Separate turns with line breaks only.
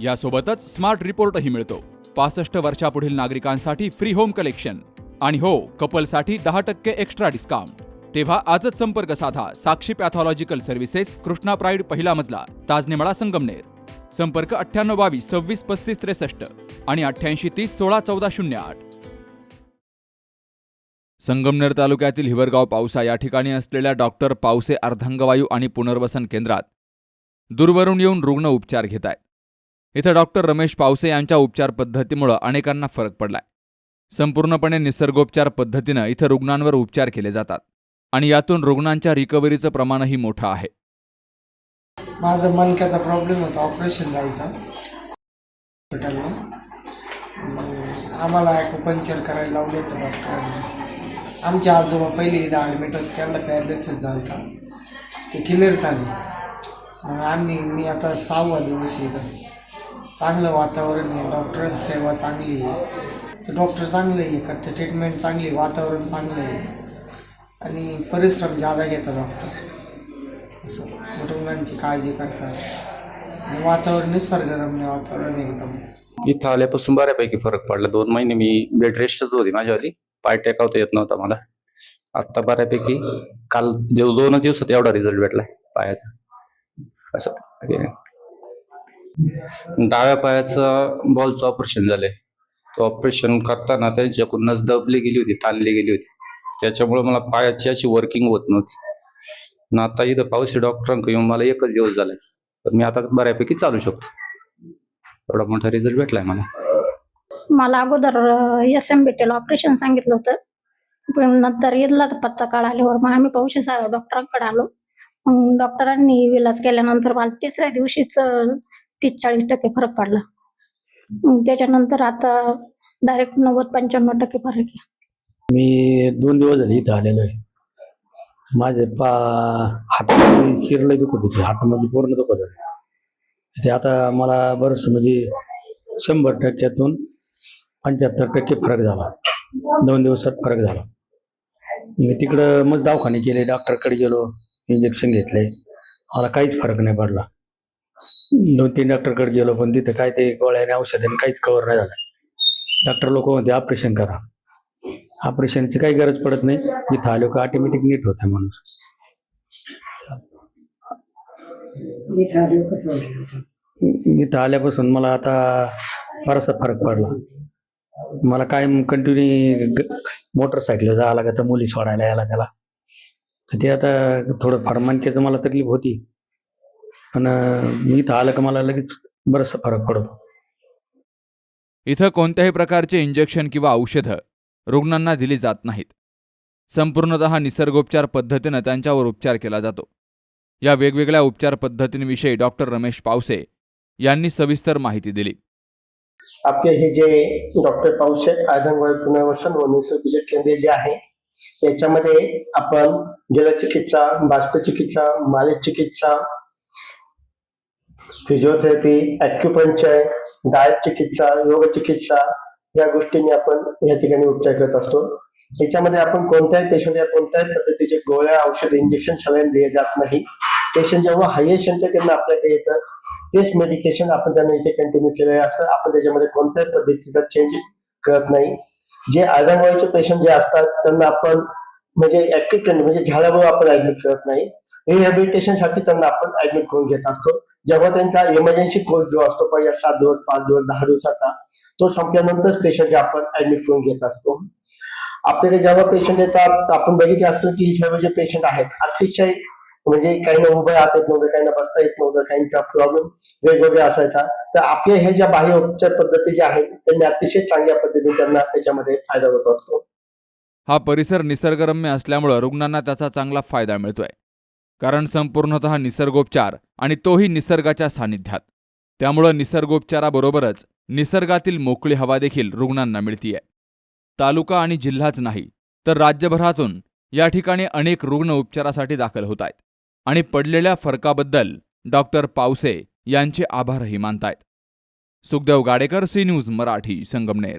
यासोबतच स्मार्ट रिपोर्टही मिळतो. पासष्ट वर्षापुढील नागरिकांसाठी फ्री होम कलेक्शन आणि हो कपलसाठी दहा टक्के एक्स्ट्रा डिस्काउंट तेव्हा आजच संपर्क साधा Sakshi pathological services Krishna pride पहिला मजला ताजनेमळा संगमनेर. संपर्क अठ्ठ्याण्णव बावीस सव्वीस पस्तीस त्रेसष्ट आणि अठ्ठ्याऐंशी तीस सोळा चौदा शून्य आठ. संगमनेर तालुक्यातील हिवरगाव पावसा या ठिकाणी असलेल्या डॉक्टर पावसे अर्धांगवायू आणि पुनर्वसन केंद्रात दूरवरून येऊन रुग्ण उपचार घेत आहेत इथं डॉक्टर रमेश पावसे यांच्या उपचार पद्धतीमुळं अनेकांना फरक पडलाय. संपूर्णपणे निसर्गोपचार पद्धतीनं इथं रुग्णांवर उपचार केले जातात आणि यातून रुग्णांच्या रिकव्हरीचं प्रमाणही मोठं आहे.
माझं मनक्याचा प्रॉब्लेम होता ऑपरेशन झालं हॉस्पिटलला. आम्हाला ॲक्युपंक्चर करायला लावले होतं डॉक्टरांनी. आमचे आजोबा पहिले इथं ॲडमिट होते त्यांना पॅरलिसिस झालं होतं. ते क्लिअर झाले. आम्ही मी आता सहावा दिवस आहे इथं. चांगलं वातावरण आहे. डॉक्टरांची सेवा चांगली आहे. तर डॉक्टर चांगले आहे करते ट्रीटमेंट चांगली आहे, वातावरण चांगलं आहे. आणि परिश्रम जादा घेतात डॉक्टर. असं. कुटुंबांची काळजी करतात. आणि वातावरण निसर्गरम्य वातावरण आहे एकदम.
इथं आल्यापासून बऱ्यापैकी फरक पडला. दोन महिने मी बेड रेस्टच होती माझ्यावाली. पाय टेकावता येत नव्हता मला. आता बऱ्यापैकी काल देव दोन दिवसात एवढा रिझल्ट भेटलाय पायाचा. असं. डाव्या पायाचं बॉलचं ऑपरेशन झालंय. तो ऑपरेशन करताना त्यांच्याकडून नस दबली गेली होती ताणली गेली होती. त्याच्यामुळे मला पायाची अशी वर्किंग होत नव्हती. ना आता इथं पावशी डॉक्टरांकडे येऊन मला एकच दिवस झालाय. तर मी आता बऱ्यापैकी चालू शकतो. एवढा मोठा रिझल्ट भेटलाय मला.
मला अगोदर एस एम बी ऑपरेशन सांगितलं होतं. पण नंतर ईदला पत्ता कळाल्यावर मग आम्ही पावशी डॉक्टरांकडे आलो. मग डॉक्टरांनी इलाज केल्यानंतर मला तिसऱ्या दिवशीच तीस चाळीस टक्के फरक पडला. मग त्याच्यानंतर आता डायरेक्ट नव्वद पंच्याण्णव टक्के फरक आहे.
मी दोन दिवस झाले इथं आलेलो आहे. माझे पा हातामध्ये शिरलं दुखत होते. हातामध्ये म्हणजे पूर्ण दुखत होते. ते आता मला बरंच म्हणजे शंभर टक्क्यातून पंच्याहत्तर टक्के फरक झाला. दोन दिवसात फरक झाला. मी तिकडं मग दवाखाने केले डॉक्टरकडे गेलो इंजेक्शन घेतले. मला काहीच फरक नाही पडला. दोन तीन डॉक्टरकडे गेलो पण तिथं काय ते गोळ्याने औषधाने काहीच कवर नाही झालं. डॉक्टर लोक म्हणते ऑपरेशन करा. ऑपरेशनची काही गरज पडत नाही. इथं आलो का ऑटोमॅटिक नीट होत आहे माणूस. इथं आल्यापासून मला आता बराचसा फरक पडला. मला काय कंटिन्यू मोटरसायकल जावं लागत मुली सोडायला यायला त्याला. तर ते आता थोडं फार मला तकलीफ होती. पण मी इथं आलं का मला लगेच बराचसा फरक पडतो.
इथं कोणत्याही प्रकारचे इंजेक्शन किंवा औषधं रुग्णांना दिली जात नाहीत. संपूर्णतः निसर्गोपचार पद्धतीनं त्यांच्यावर उपचार केला जातो. या वेगवेगळ्या उपचार पद्धतींविषयी डॉक्टर रमेश पावसे यांनी सविस्तर माहिती दिली.
आपले हे जे डॉक्टर पावशेट आदंगवाय पुनर्वसन व निसर्गोपचार केंद्र जे आहे याच्यामध्ये आपण जलचिकित्सा बाष्पचिकित्सा मालिश चिकित्सा फिजिओथेरपी ॲक्युपंचर डायट चिकित्सा योग चिकित्सा या गोष्टींनी आपण या ठिकाणी उपचार करत असतो. याच्यामध्ये आपण कोणत्याही पेशंट या कोणत्याही पद्धतीचे गोळ्या औषध इंजेक्शन सलाईन दिले जात नाही. पेशंट जेव्हा हायेस्ट त्यांना आपल्याकडे येतं तेच मेडिकेशन आपण त्यांना इथे कंटिन्यू केलेलं असतं. आपण त्याच्यामध्ये कोणत्याही पद्धतीचा चेंज करत नाही. जे आयरनवायूचे पेशंट जे असतात त्यांना आपण म्हणजे ऍक्टिव्ह म्हणजे झाल्यामुळे आपण ऍडमिट करत नाही रिहॅबिलिटेशनसाठी त्यांना आपण ऍडमिट करून घेत असतो. जेव्हा त्यांचा इमर्जन्सी कोर्स जो असतो पहिल्या सात दिवस पाच दिवस दहा दिवसाचा तो संपल्यानंतरच पेशंट आपण ऍडमिट करून घेत असतो. आपल्याकडे जेव्हा पेशंट येतात आपण बघितले असतो की सर्व जे पेशंट आहेत अतिशय म्हणजे काहींना उभं राहता येत नव्हतं काहींना बसता येत नव्हतं काहींचा प्रॉब्लेम वेगवेगळा असायचा. तर आपल्या हे ज्या बाह्य उपचार पद्धती ज्या आहेत त्यांनी अतिशय चांगल्या पद्धतीने त्यांना त्याच्यामध्ये फायदा होत असतो.
हा परिसर निसर्गरम्य असल्यामुळं रुग्णांना त्याचा चांगला फायदा मिळतोय. कारण संपूर्णतः निसर्गोपचार आणि तोही निसर्गाच्या सानिध्यात त्यामुळं निसर्गोपचाराबरोबरच निसर्गातील मोकळी हवा देखील रुग्णांना मिळतीये. तालुका आणि जिल्हाच नाही तर राज्यभरातून या ठिकाणी अनेक रुग्ण उपचारासाठी दाखल होत आहेत आणि पडलेल्या फरकाबद्दल डॉक्टर पावसे यांचे आभारही मानतायत. Sukhdev Gadekar C news Marathi Sangamner.